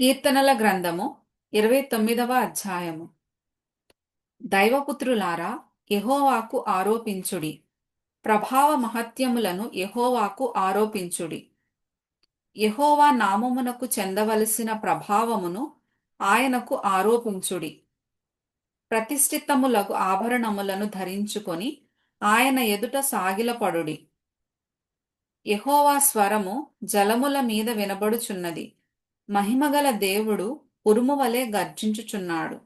కీర్తనల గ్రంథము ఇరవై తొమ్మిదవ అధ్యాయము. దైవపుత్రులారా యహోవాకు ఆరోపించుడి. ప్రభావ మహత్యములను యహోవాకు ఆరోపించుడి. యహోవా నామమునకు చెందవలసిన ప్రభావమును ఆయనకు ఆరోపించుడి. ప్రతిష్ఠితములకు ఆభరణములను ధరించుకొని ఆయన ఎదుట సాగిలపడుడి. యహోవా స్వరము జలముల మీద వినబడుచున్నది. మహిమగల దేవుడు ఉరుమువలే గర్జించుచున్నాడు.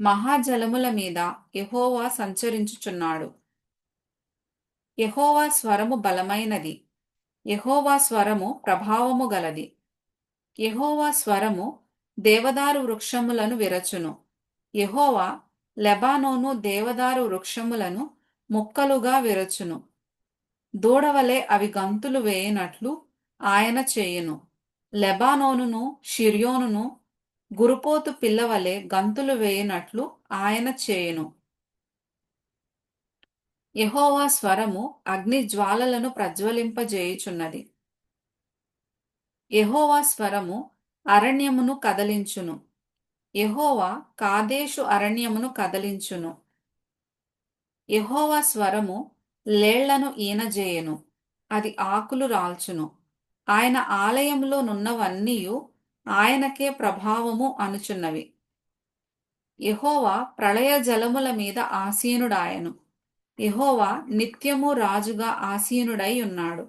మహాజలముల మీద యహోవా సంచరించుచున్నాడు. యహోవా స్వరము బలమైనది. యహోవా స్వరము ప్రభావము గలది. యహోవా స్వరము దేవదారు వృక్షములను విరచును. యహోవా లెబానోను దేవదారు వృక్షములను ముక్కలుగా విరచును. దూడవలే అవి గంతులు వేయనట్లు ఆయన చేయును. లెబానోనును షిర్యోనును గురుపోతు పిల్లవలే గంతులు వేయనట్లు ఆయన చేయును. యహోవా స్వరము అగ్ని జ్వాలలను ప్రజ్వలింపజేయుచున్నది. యహోవా స్వరము అరణ్యమును కదలించును. యహోవా కాదేశు అరణ్యమును కదలించును. యహోవా స్వరము లేళ్ళను ఈనజేయును. అది ఆకులు రాల్చును. ఆయన ఆలయంలో నున్నవన్నీయు ఆయనకే ప్రభావము అనుచున్నవి. యహోవా ప్రళయ జలముల మీద ఆసీనుడాయను. యహోవా నిత్యము రాజుగా ఆసీనుడై ఉన్నాడు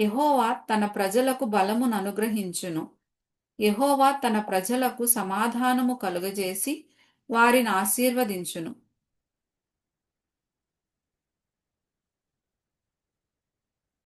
యహోవా తన ప్రజలకు బలమును అనుగ్రహించును యహోవా తన ప్రజలకు సమాధానము కలుగజేసి వారిని ఆశీర్వదించును.